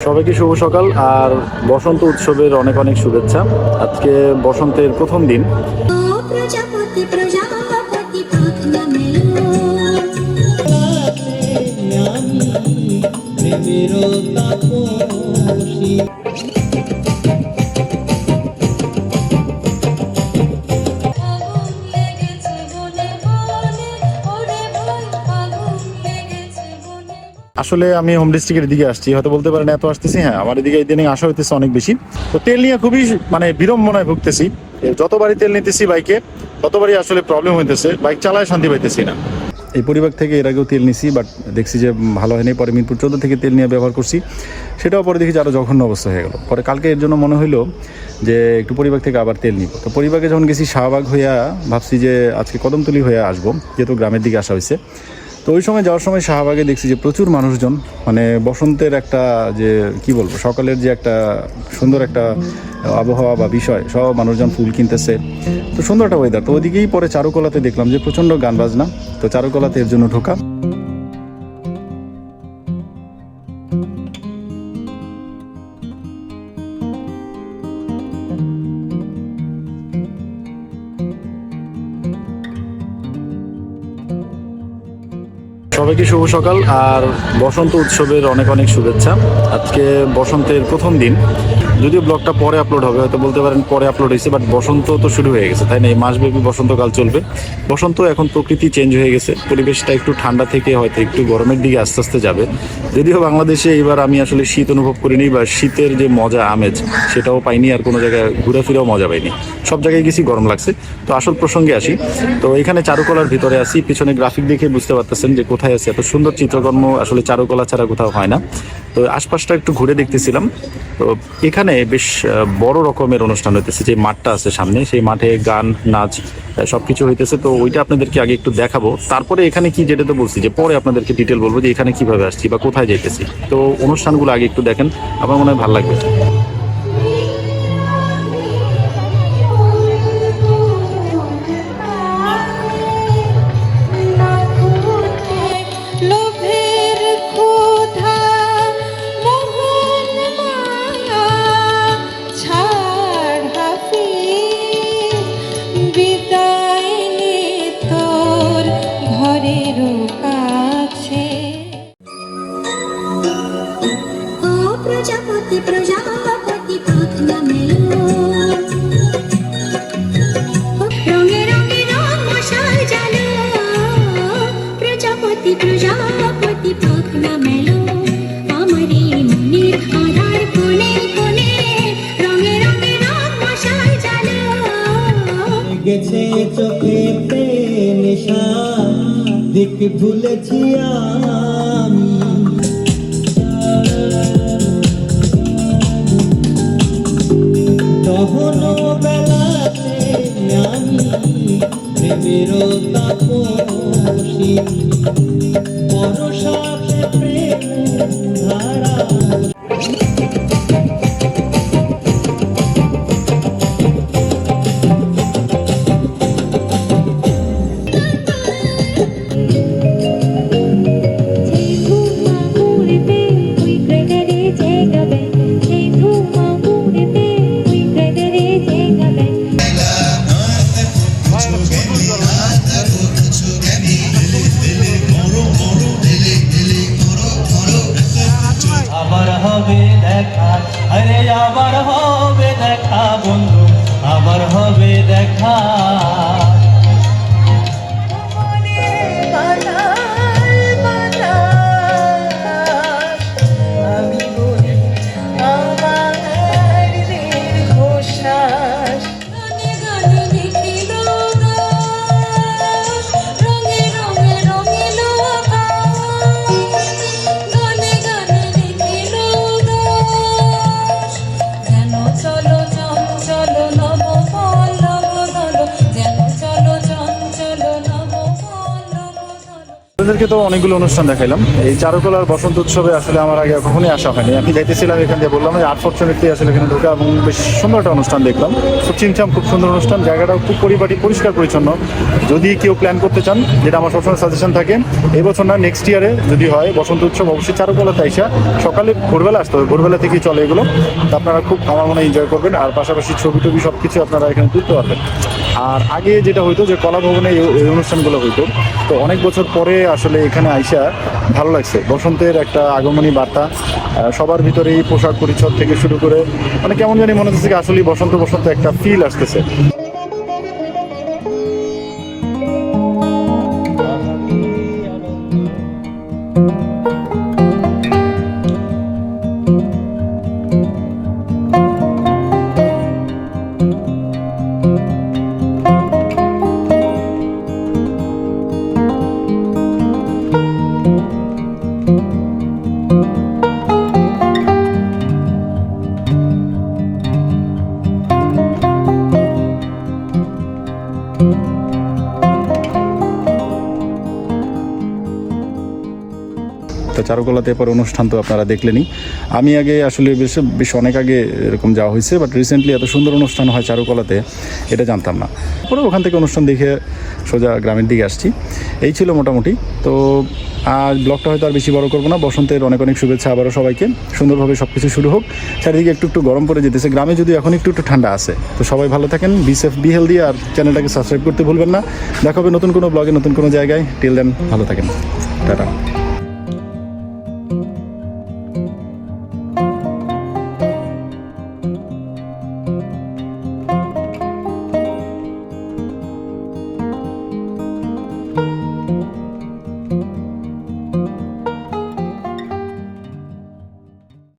সবাইকে শুভ সকাল আর বসন্ত উৎসবের অনেক অনেক শুভেচ্ছা। আজকে বসন্তের প্রথম দিন। প্রজাপতি প্রজাপতি প্রেমের আসলে আমি হোম ডিস্ট্রিক্টের দিকে আসছি, হয়তো বলতে পারেন এত আসতেছি হ্যাঁ আমার এদিকে ইদানিং আসা হইতেছে অনেক বেশি। তো তেল নিয়ে খুবই মানে বিড়ম্বনায় ভুগতেছি। যতবারই তেল নিতেছি বাইকে, ততবারই আসলে প্রবলেম হইতেছে, বাইক চালায় শান্তি পাইতেছি না। এই পরিবার থেকে এর আগেও তেল নিছি বাট দেখছি যে ভালো হয়নি, পরে মিরপুর চোদ্দ থেকে তেল নিয়ে ব্যবহার করছি। সেটাও পরে দেখি যে আরও জঘন্য অবস্থা হয়ে গেল। পরে কালকে এর জন্য মনে হইল যে একটু পরিবার থেকে আবার তেল নিব। তো পরিবারকে যখন গেছি শাহবাগ হইয়া ভাবছি যে আজকে কদমতলি হয়ে আসব, যেহেতু গ্রামের দিকে আসা হয়েছে তো ওই সময় যাওয়ার সময় শাহবাগে দেখছি যে প্রচুর মানুষজন মানে বসন্তের একটা যে, কি বলব, সকালের যে একটা সুন্দর একটা আবহাওয়া বা বিষয়, সব মানুষজন ফুল কিনতেছে। তো সুন্দর একটা ওয়েদার তো ওদিকেই পরে চারুকলাতে দেখলাম যে প্রচণ্ড গান বাজনা তো চারুকলাতে এর জন্য ঢোকা। সবাইকে শুভ সকাল আর বসন্ত উৎসবের অনেক অনেক শুভেচ্ছা। আজকে বসন্তের প্রথম দিন। যদিও ব্লগটা পরে আপলোড হবে, হয়তো বলতে পারেন পরে আপলোড হয়েছে বাট বসন্ত তো শুরু হয়ে গেছে, তাই না? এই মাসব্যাপী বসন্তকাল চলবে। বসন্ত এখন প্রকৃতি চেঞ্জ হয়ে গেছে। পরিবেশটা একটু ঠান্ডা থেকে হয়তো একটু গরমের দিকে আস্তে আস্তে যাবে। যদিও বাংলাদেশে এবার আমি আসলে শীত অনুভব করিনি, বা শীতের যে মজা, আমেজ, সেটাও পাইনি, আর কোনো জায়গায় ঘুরেফিরেও মজা পাইনি। সব জায়গায় গেছি, গরম লাগছে। তো আসল প্রসঙ্গে আসি। তো এখানে চারুকলার ভিতরে আসি পিছনে গ্রাফিক দেখে বুঝতে পারতেছেন যে কোথায় আছে? এত সুন্দর চিত্রকর্ম আসলে চারুকলা ছাড়া কোথাও হয় না। তো আশপাশটা একটু ঘুরে দেখতেছিলাম। তো এখানে বেশ বড় রকমের অনুষ্ঠান হইতেছে। যে মাঠটা আছে সামনে সেই মাঠে গান নাচ আহ, সবকিছু হইতেছে। তো ওইটা আপনাদেরকে আগে একটু দেখাবো। তারপরে এখানে কি যেটা তো বলছি যে পরে আপনাদেরকে ডিটেল বলব যে এখানে কীভাবে আসছি বা কোথায় যেতেছি তো অনুষ্ঠানগুলো আগে একটু দেখেন। আমার মনে হয় ভালো লাগবে। প্রজাপতি প্রজাপতি পাখনা মেলো রঙে রঙে রং মশাল জালো প্রজাপতি প্রজাপতি পাখনা মেলো আমারই মনের আধার কোণে কোণে রঙে রঙে রং মশাল জালো গেছে চোখে নেশা, দিক ভুলেছি আমি। তখন বেলাতে আমি প্রেমের তাপসী। পরশাতে প্রেম আবার হবে দেখা বন্ধু আবার হবে দেখা। আপনাদেরকে তো অনেকগুলো অনুষ্ঠান দেখাইলাম। এই চারুকলার বসন্ত উৎসবে আসলে আমার আগে কখনোই আসা হয়নি। আমি যাইতেছিলাম এখান দিয়ে বললাম যে আনফর্চুনেটলি আসলে এখানে ঢোকা এবং বেশ সুন্দর একটা অনুষ্ঠান দেখলাম। খুব চিমচাম খুব সুন্দর অনুষ্ঠান। জায়গাটাও খুব পরিপাটি, পরিষ্কার, পরিচ্ছন্ন। যদি কেউ প্ল্যান করতে চান, যেটা আমার সবসময় সাজেশন থাকে এবছর না নেক্সট ইয়ারে যদি হয়, বসন্ত উৎসব, অবশ্যই চারুকলাতে আইসা। সকালে ভোরবেলা আসতে হবে, ভোরবেলা থেকেই চলে এগুলো। তো আপনারা খুব আমার মনে এনজয় করবেন। আর পাশাপাশি ছবি টবি সব কিছু আপনারা এখানে তুলতে পারবেন। আর আগে যেটা হইতো যে কলা ভবনে এই অনুষ্ঠানগুলো হইতো, তো অনেক বছর পরে আসলে এখানে আইসা ভালো লাগছে। বসন্তের একটা আগমনী বার্তা সবার ভিতরে এই পোশাক পরিচ্ছদ থেকে শুরু করে মানে কেমন জানি মনে হচ্ছে আসলে বসন্ত বসন্ত একটা ফিল আসতেছে। তো চারুকলাতে পরে অনুষ্ঠান তো আপনারা দেখলেনই। আমি আগে আসলে বেশ বেশ অনেক আগে এরকম যাওয়া হয়েছে বাট রিসেন্টলি এত সুন্দর অনুষ্ঠান হয় চারুকলাতে, এটা জানতাম না। পরে ওখান থেকে অনুষ্ঠান দেখে সোজা গ্রামের দিকে আসছি। এই ছিল মোটামুটি। তো, আর ব্লগটা হয়তো আর বেশি বড় করব না। বসন্তের অনেক অনেক শুভেচ্ছা আবারও সবাইকে। সুন্দরভাবে সব কিছু শুরু হোক। চারিদিকে একটু একটু গরম পড়ে যেতেছে। গ্রামে যদি এখন একটু একটু ঠান্ডা আছে, তো সবাই ভালো থাকেন। বি সেফ বি হেলদি আর চ্যানেলটাকে সাবস্ক্রাইব করতে ভুলবেন না। দেখা হবে নতুন কোনো ব্লগে, নতুন কোনো জায়গায়। টিল দেন ভালো থাকেন। টাটা।